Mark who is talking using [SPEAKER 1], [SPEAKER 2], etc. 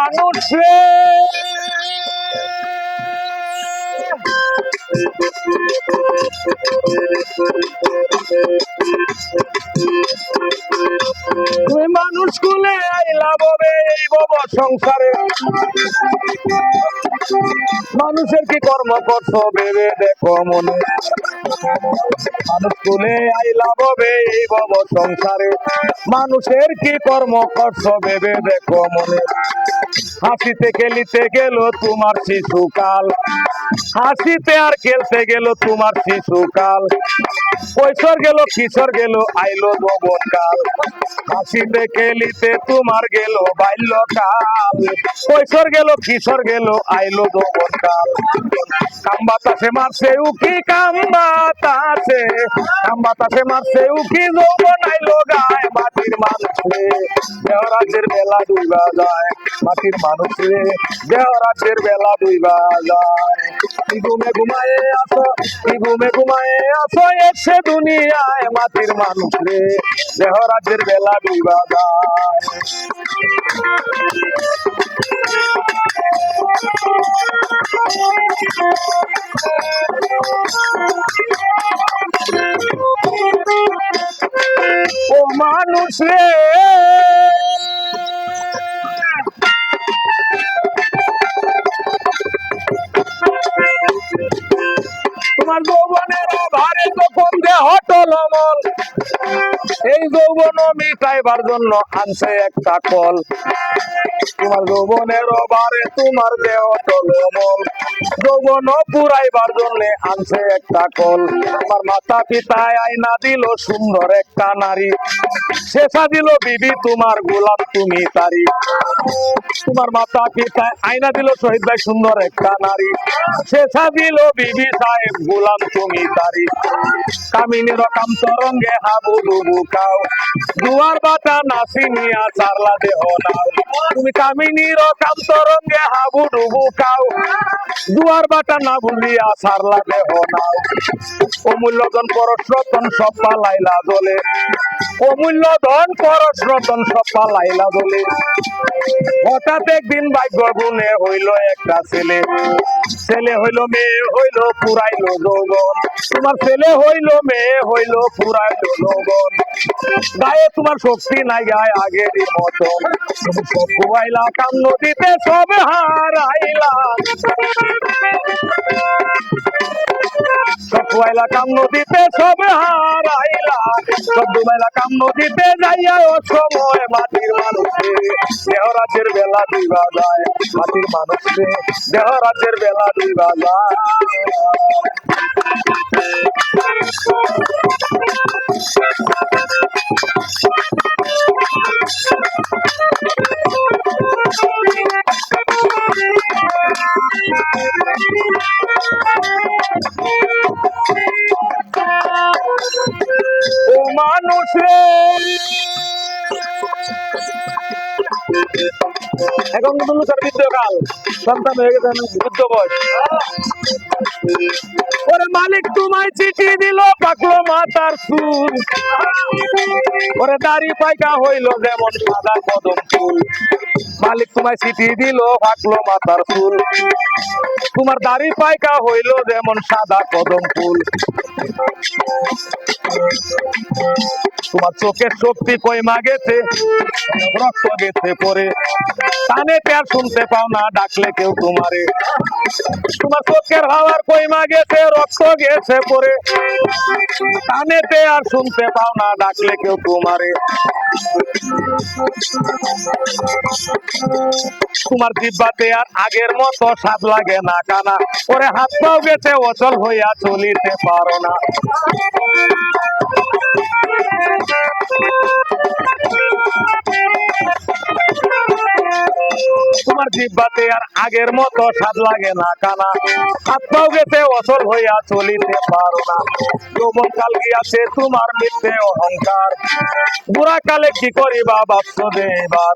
[SPEAKER 1] মানুষ তুই মানুষ কুলে আইলা ববে এই বব সংসারে। মানুষের কি কর্ম করছ? ভেবে দেখো মনে। মানুষ তুলে আইলা ববে এই বব সংসারে। মানুষের কি কর্ম করছ? ভেবে দেখো মনে। হাসিতে খেলিতে গেল তোমার শিশুকাল। হাসিতে আর খেলতে গেল তোমার শিশুকাল। কৈশোর গেল, কিশোর গেল, আইলো যৌবন কাল হাসিতে খেলিতে তোমার গেল বাল্যকাল। কৈশোর গেল, কিশোর গেল, আইলো যৌবন কাল কাম বাতাসে মারছে, উকি কাম বাতাসে। কাম বাতাসে মারছে, উকি যৌবন আইলো গায় মানুষে দেহরাজের বেলা ডুইবা যায়, মাটির মানুষে দেহরাজের বেলা ডুইবা যায়। কি ঘুমে ঘুমায়ে আসো কি ঘুমে ঘুমায়ে আসো এসে দুনিয়ায় মাটির মানুষ রে দেহরাজের বেলা ডুইবা যায়। ও মানুষ রে তোমার যৌবনের এই যৌবন মিটাইবার জন্য আনছে একটা কল। তোমার যৌবনের তোমার দেহ টলমল যৌবন পুরাইবার জন্য আনছে একটা কল। মাতা পিতায় দিল সুন্দর একটা নারী শেষা দিল, বিবি, তোমার গোলাম তুমি তারি তোমার মাতা পিতায় আইনা দিল, শহীদ ভাই, সুন্দর একটা নারী। শেষা দিল, বিবি সাহেব, গোলাম তুমি তারি কামিনীর কাম তরঙ্গে হাবু ডুবু কাও দুয়ার বাতা নাসি নিয়া চারলা দেহ নাও। তুমি কামিনী কাম তরঙ্গে হাবু ডুবু কাও দুয়ার বাটা না ভুলিয়া সারলা দেহ নাও। অমূল্য ধন পরশ রতন সব পালাইলা দলে অমূল্য ধন পরশ রতন সব পালাইলা দলে হঠাৎ একদিন ভাগ্য গুণে হইল একটা ছেলে। ছেলে হইল মেয়ে, হইল পুরাইলো যৌবন। তোমার ছেলে হইল মেয়ে, হইল পুরাইলো যৌবন। গায়ে তোমার শক্তি নাই, গায়ে আগের মতন। সব কাম নদীতে সব হারাইলা। সব কুয়াইলা কাম নদীতে সব হারাইলা। সব ডুবাইলা কাম নদীতে যাইয়া ও সময় মাটির মানুষে। দেহরাজের বেলা দুইবা যায় মাটির মানুষে। দেহরাজের বেলা যায়। কিন্তু লোকের বৃদ্ধকাল সন্তান হয়ে গেছে বৃদ্ধ বয়স। ওরে মালিক, তোমায় চিঠি দিল পাকলো মাতার চুল। ওরে দাড়ি পাইকা হইল যেমন সাদা কদম ফুল। মালিক, তোমায় চিঠি দিল পাকলো মাতার চুল। তোমার দাড়ি পাইকা হইল যেমন সাদা কদম ফুল। তোমার চোখের শক্তি কইমা গেছে, রক্ত গেছে পরে। কানে পেয়ার শুনতে পাও না, ডাকলে কেউ তোমারে। তোমার চোখের হাওয়ার কইমা গেছে, রক্ত গেছে পরে। কানেতে আর শুনতে পাও না, ডাকলে কেউ তোমারে। তোমার জিব্বাতে আর আগের মতো স্বাদ লাগে না, কানা। ওরে হাত পাও গেছে, অচল হইয়া চলিতে পারো না। জিব্বাতে আর আগের মতো স্বাদ লাগে না কানা। হাত পাও গেছে, অচল হইয়া চলিতে পারো না। যৌবন কাল গিয়াছে, তোমার মিথ্যে অহংকার। বুড়া কালে কি করিবা, ভাবছ দে এবার